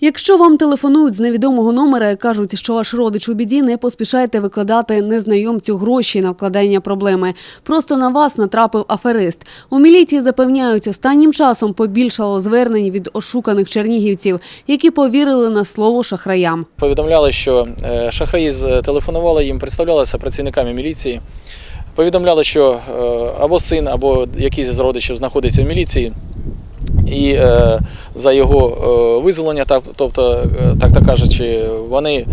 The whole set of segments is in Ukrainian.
Якщо вам телефонують з невідомого номера і кажуть, що ваш родич у біді, не поспішайте викладати незнайомцю гроші на вкладання проблеми. Просто на вас натрапив аферист. У міліції запевняють, останнім часом побільшало звернень від ошуканих чернігівців, які повірили на слово шахраям. Повідомляли, що е, шахраї з- телефонували їм, представлялися працівниками міліції. Повідомляли, що е, або син, або якийсь з родичів знаходиться в міліції, і е, за його е, визволення, так, тобто, е, так то кажучи, вони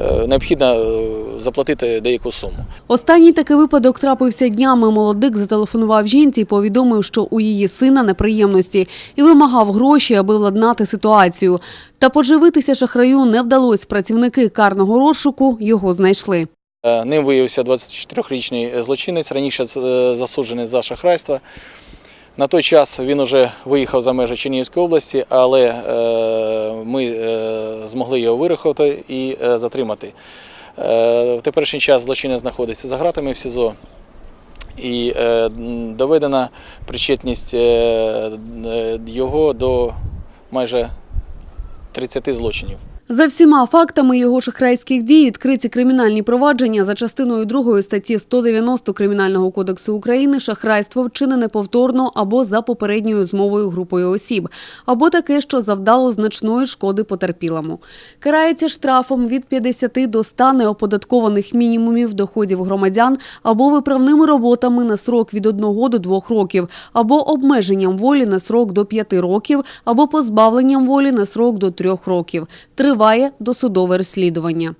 е, необхідно е, заплатити деяку суму. Останній такий випадок трапився днями. Молодик зателефонував жінці і повідомив, що у її сина неприємності і вимагав гроші, аби владнати ситуацію. Та поживитися шахраю не вдалося. Працівники карного розшуку його знайшли. Е, Ним виявився 24-річний злочинець, раніше засуджений за шахрайство. На той час він вже виїхав за межі Чернігівської області, але е, ми е, змогли його вирахувати і е, затримати. В теперішній час злочинець знаходиться за ґратами в СІЗО. І доведена причетність його до майже 30 злочинів. За всіма фактами його шахрайських дій відкриті кримінальні провадження за частиною 2 статті 190 Кримінального кодексу України шахрайство вчинене повторно або за попередньою змовою групою осіб, або таке, що завдало значної шкоди потерпілому. Карається штрафом від 50 до 100 неоподаткованих мінімумів доходів громадян або виправними роботами на срок від 1 до 2 років, або обмеженням волі на срок до 5 років, або позбавленням волі на срок до 3 років. Триває досудове розслідування.